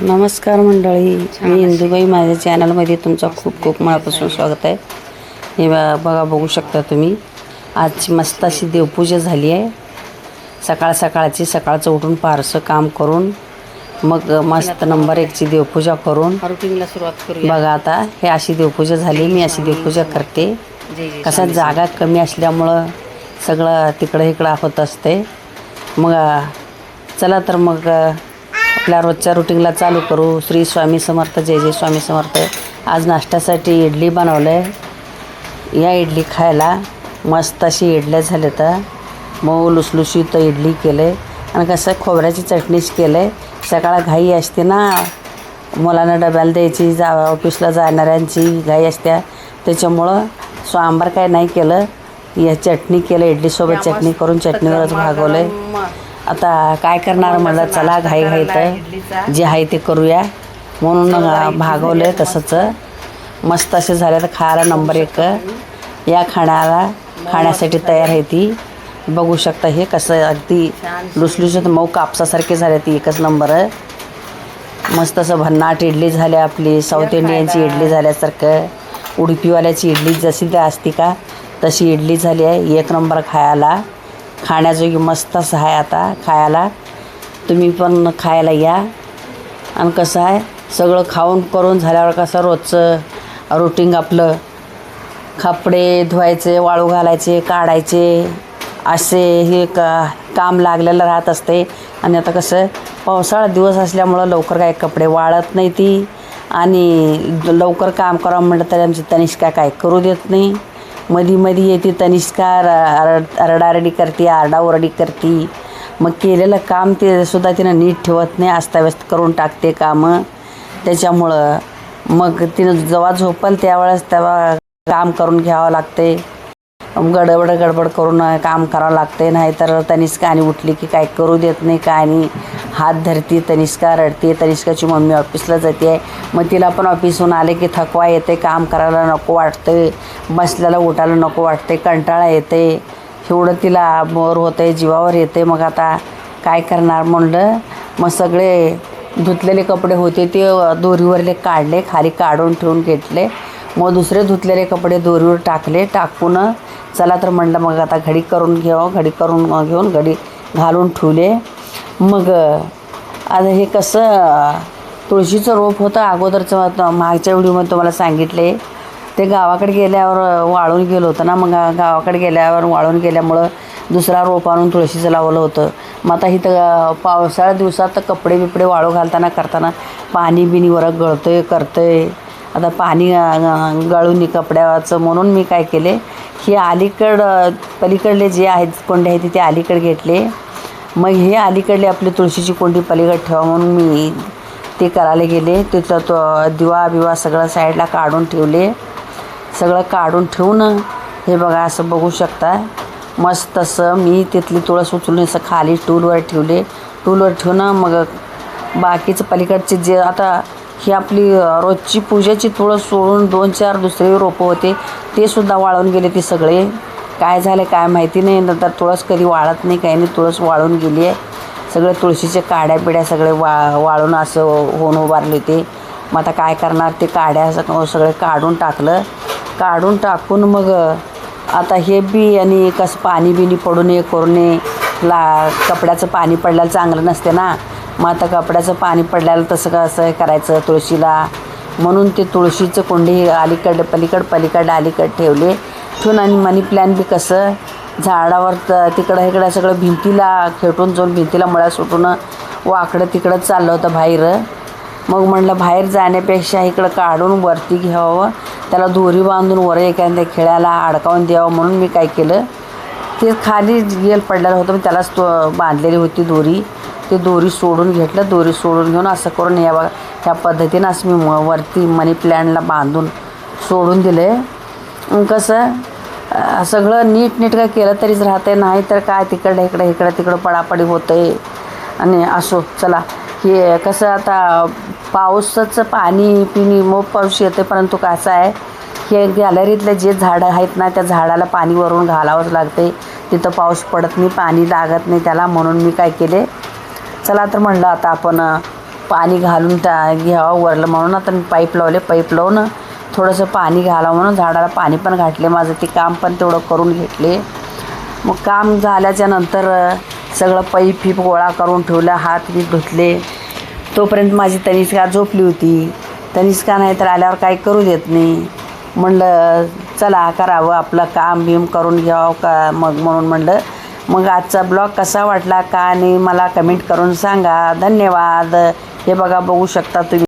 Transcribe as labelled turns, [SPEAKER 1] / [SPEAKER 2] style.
[SPEAKER 1] नमस्कार मंडळी. मी इंदुबाई. माझ्या चॅनलमध्ये तुमचं खूप खूप मनापासून स्वागत आहे. हे बघा बघू शकता तुम्ही. आजची मस्त अशी देवपूजा झाली आहे. सकाळ सकाळची सकाळचं उठून फारसं काम करून मग मस्त नंबर एकची देवपूजा करून
[SPEAKER 2] रुटीनला सुरुवात करूया.
[SPEAKER 1] बघा आता हे अशी देवपूजा झाली मी अशी देवपूजा करते. कसा जागा कमी असल्यामुळं सगळं तिकडं इकडं होत असते. मग चला तर मग आपल्या रोजच्या रुटीनला चालू करू. श्री स्वामी समर्थ जय जय स्वामी समर्थ. आज नाश्त्यासाठी इडली बनवलं आहे या इडली खायला मस्त अशी इडल्या झाल्या तर. मऊ लुसलुशीत इडली केलं आहे आणि कसं खोबऱ्याची चटणीच केलं आहे सकाळ घाई असते ना. मुलांना डब्याला द्यायची जा ऑफिसला जाणाऱ्यांची घाई असत्या त्याच्यामुळं सांबार काय नाही केलं. या चटणी केलं इडलीसोबत चटणी करून चटणीवरच भागवलं आहे आता काय करणार? म्हणलं चला घाई घाई तर जे आहे ते करूया. म्हणून भागवलं आहे तसंच. मस्त असे झाले तर खायला नंबर एक. या खाण्याला खाण्यासाठी तयार आहे ती. बघू शकता हे कसं अगदी लुसलुसीत मऊ कापसासारखे झाले ती एकच नंबर. मस्त असं भन्नाट इडली झाली आपली. साऊथ इंडियनची इडली झाल्यासारखं. उडपीवाल्याची इडली जशी त्या असती का तशी इडली झाली आहे. एक नंबर खायला. खाण्याजोगी मस्त असं आहे आता खायला. तुम्ही पण खायला या. आणि कसं आहे सगळं खाऊन करून झाल्यावर कसं रोजचं रुटीन आपलं. कपडे धुवायचे वाळू घालायचे काढायचे असे हे का काम लागलेलं राहत असते. आणि आता कसं पावसाळा दिवस असल्यामुळं लवकर काय कपडे वाळत नाही ती. आणि लवकर काम करावं म्हटलं तरी आमची तनिष्का काय करू देत नाही. मधी मधी येते तनिष्का र- रडारडी करते आरडाओरडी करते. मग केलेलं काम ते सुद्धा तिनं नीट ठेवत नाही अस्ताव्यस्त करून टाकते कामं. त्याच्यामुळं मग तिनं जेव्हा झोपल त्यावेळेस तेव्हा काम करून घ्यावं लागते. गडबड गडबड करून काम करावं लागते नाहीतर तनिष्का आणि उठली की काय करू देत नाही काय आणि हात धरते तनिष्का रडते तनिष्काची मम्मी ऑफिसला जाते मग तिला पण ऑफिसहून आले की थकवा येते काम करायला नको वाटते बसल्याला उठायला नको वाटते कंटाळा येते एवढं तिला बोर होते जीवावर येते मग आता काय करणार म्हणलं? मग सगळे धुतलेले कपडे होते ते दोरीवरले काढले खाली काढून ठेवून घेतले. मग दुसरे धुतलेले कपडे दोरीवर टाकले टाकून चला तर म्हणलं मग आता घडी करून घ्यावं घडी करून घेऊन घडी घालून ठेवले. मग आता हे कसं तुळशीचं रोप होतं अगोदरचं मागच्या व्हिडिओमध्ये तुम्हाला सांगितले. ते गावाकडे गेल्यावर वाळून गेलं होतं ना मग गावाकडे गेल्यावर वाळून गेल्यामुळं दुसरा रोप आणून तुळशीचं लावलं होतं. मग आता इथं पावसाळ्या दिवसात कपडे बिपडे वाळू घालताना करताना पाणी बिनी आहे करतं आहे आता पाणी गळून कपड्याचं म्हणून मी काय केले हे अलीकड पलीकडले जे आहेत कोंडे आहेत ते अलीकडे घेतले. मग हे अलीकडले आपली तुळशीची कोंडी पलीकडे ठेवा म्हणून मी ते करायला गेले. तिथं तो दिवा बिवा सगळं साईडला काढून ठेवले. सगळं काढून ठेवून हे बघा असं बघू शकता. मस्त असं मी तिथली तुळस उचलून असं खाली टूलवर ठेवले. टूलवर ठेवून मग बाकीचं पलीकडचे जे आता ही आपली रोजची पूजेची तुळस सोडून दोन चार दुसरे रोपं होते ते सुद्धा वाळून गेले ते सगळे. काय झाले काय माहिती नाही. नंतर तुळस कधी वाळत नाही काही नाही. तुळस वाळून गेली आहे. सगळे तुळशीचे काड्या पिड्या सगळे वा वाळून असं होऊन उभारले ते. मग आता काय करणार? ते काड्या सगळे काढून टाकलं. काढून टाकून मग आता हे बी आणि कसं पाणी बिनी पडू नये करू नये. ला कपड्याचं पाणी पडल्याला चांगलं नसते ना. मग आता कपड्याचं पाणी पडल्याला तसं कसं करायचं तुळशीला? म्हणून ते तुळशीचं कोंडी अलीकडे पलीकड पलीकडं अलीकडे ठेवले. ठेवून आणि मनी प्लॅन बी कसं? झाडावर तर तिकडं इकडं सगळं भिंतीला खेटून जाऊन भिंतीला मळा सुटून वाकडं तिकडं चाललं होतं बाहेर. मग म्हणलं बाहेर जाण्यापेक्षा इकडं काढून वरती घ्यावं. त्याला दोरी बांधून वर एखाद्या खेळायला अडकावून द्यावं म्हणून मी काय केलं. ते खाली गेल पडलेलं होतं मी त्यालाच तो बांधलेली होती दोरी. ते दोरी सोडून घेतलं दोरी सोडून घेऊन असं करून या बघा ह्या पद्धतीनं असं मी म- वरती मनी प्लॅनला बांधून सोडून दिले. कसं सगळं नीट नीट काय केलं तरीच राहते नाही तर काय तिकडं इकडं इकडं तिकडं पडापडी होते आणि असो चला. हे कसं आता पावसाचं पाणी पिणी मोप पाऊस येते परंतु कसं आहे हे गॅलरीतले जे झाडं आहेत ना त्या झाडाला पाणी वरून घालावंच लागते तिथं पाऊस पडत नाही पाणी लागत नाही त्याला म्हणून मी काय केले चला तर म्हणलं आता आपण पाणी घालून त्या घ्यावं वरलं म्हणून. आता मी पाईप लावले पाईप लावून थोडंसं पाणी घालावं म्हणून. झाडाला पाणी पण घातले माझं ते काम पण तेवढं करून घेतले. मग काम झाल्याच्यानंतर सगळं पैप फिप गोळा करून ठेवलं हात बीत धुतले. तोपर्यंत माझी तनिष्का झोपली होती. तनिष्का नाही तर आल्यावर काही करू देत नाही. म्हणलं चला करावं आपलं काम बिम करून घ्यावं का मग म्हणून म्हणलं मग आजचा ब्लॉग कसा वाटला का आणि मला कमेंट करून सांगा. धन्यवाद. हे बघा बघू शकता तुम्ही.